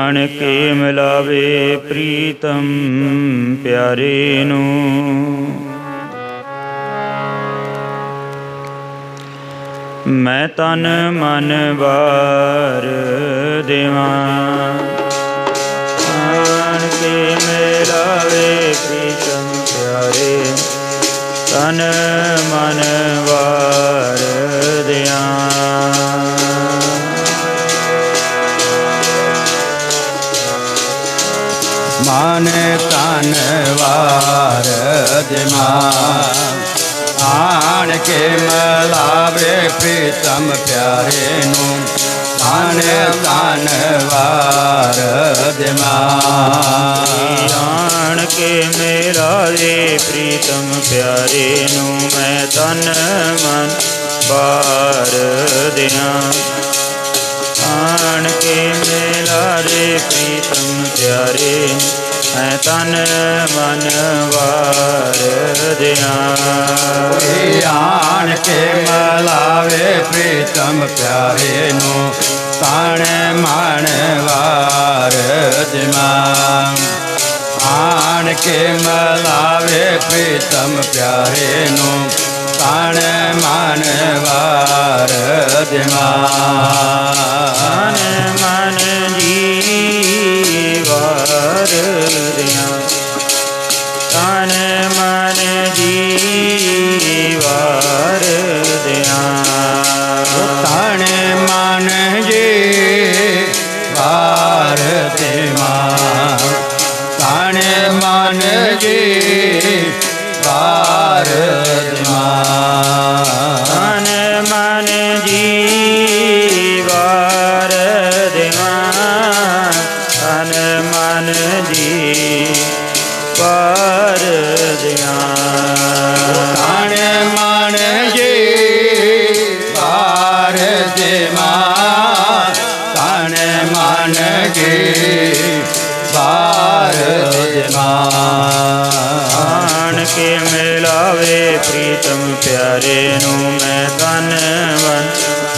ਆਣ ਕੇ ਮਿਲਾਵੇ ਪ੍ਰੀਤਮ ਪਿਆਰੇ ਨੂੰ। ਮੈਂ ਤਨ ਮਨ ਵਾਰ ਦੇਵਾਂ। ਆਣ ਕੇ ਮਿਲਾਵੇ ਪ੍ਰੀਤਮ ਪਿਆਰੇ ਤਨ ਮਨ ਵਾਰ માને કાનવાર જમાં આણ કે મલાવે પ્રીતમ પ્યારેનું? કાને કાનવાર જમાં કે મેરા રે પ્રીતમ પ્યારેનું? મેં તન મન બાર દિયા આણ કે મેલા રે પ્રીતમ ਆਣ ਕੇ ਮੇਰਾ ਰੇ ਪ੍ਰੀਤਮ ਪਿਆਰੇ ਮੈਂ ਤਨ ਮਨ ਵਾਰ ਦਿਆਂ ਆਣ ਕੇ ਮਲਾਵੇ ਪ੍ਰੀਤਮ ਪਿਆਰੇ ਨੂੰ ਤਨ ਮਨ ਵਾਰ ਦਿਮਾ ਆਣ ਕੇ ਮਲਾਵੇ ਪ੍ਰੀਤਮ ਪਿਆਰੇ ਨੂੰ ਤਨ ਮਨ ਵਾਰ ਦਿਮਾ ਵਾਰ ਦਿਮਾ ਤਨ ਮਨ ਜੀ ਵਾਰ ਦਿਮਾ ਤਨ ਮਨ ਜੀ ਵਾਰ ਦਿਆਂ ਤਨ ਮਨ ਜੀ ਵਾਰ ਦਿਆਂ ਕੇ ਮਿਲਾਵੇ ਪ੍ਰੀਤਮ ਪਿਆਰੇ ਨੂੰ ਮੈਂ ਤਨ ਮਨ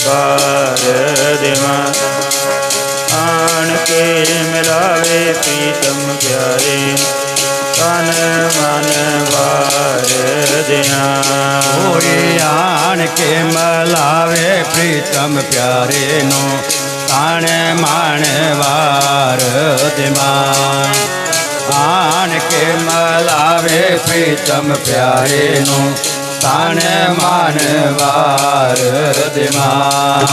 ਵਾਰ ਦੇਵਾਂ। ਆਣ ਕੇ ਮਿਲਾਵੇ ਪ੍ਰੀਤਮ ਪਿਆਰੇ ਤਨ ਮਨ ਵਾਰ ਦਿਆਂ ਹੋਏ ਆਣ ਕੇ ਮਲਾਵੇ ਪ੍ਰੀਤਮ ਪਿਆਰੇ ਨੂੰ ਤਾਣ ਮਾਣ ਵਾਰ ਦਿਮਾਨ ਕੇ ਮਲਾਵੇ ਪ੍ਰੀਤਮ ਪਿਆਰੇ ਨੂੰ ਤਾਣ ਮਾਣ ਵਾਰ ਦਿਮਾਨ